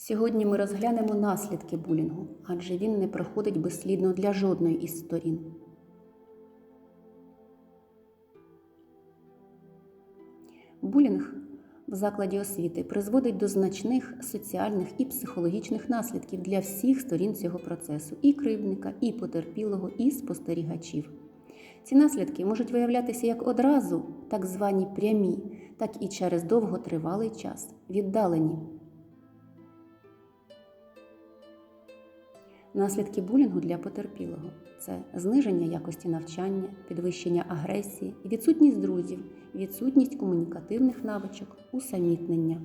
Сьогодні ми розглянемо наслідки булінгу, адже він не проходить безслідно для жодної із сторін. Булінг в закладі освіти призводить до значних соціальних і психологічних наслідків для всіх сторін цього процесу і кривдника, і потерпілого, і спостерігачів. Ці наслідки можуть виявлятися як одразу, так звані прямі, так і через довготривалий час, віддалені. Наслідки булінгу для потерпілого це зниження якості навчання, підвищення агресії, відсутність друзів, відсутність комунікативних навичок, усамітнення,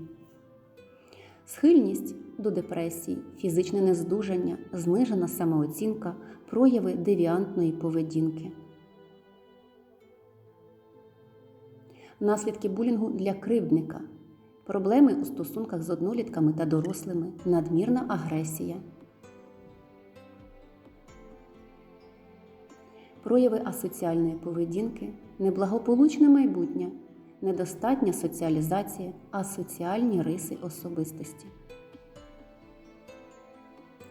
схильність до депресії, фізичне нездужання, знижена самооцінка, прояви девіантної поведінки. Наслідки булінгу для кривдника, проблеми у стосунках з однолітками та дорослими, надмірна агресія. Прояви асоціальної поведінки, неблагополучне майбутнє, недостатня соціалізація, асоціальні риси особистості.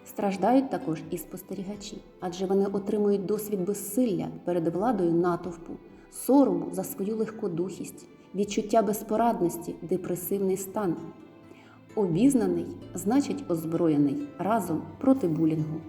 Страждають також і спостерігачі, адже вони отримують досвід безсилля перед владою натовпу, сорому за свою легкодухість, відчуття безпорадності, депресивний стан. Обізнаний значить озброєний разом проти булінгу.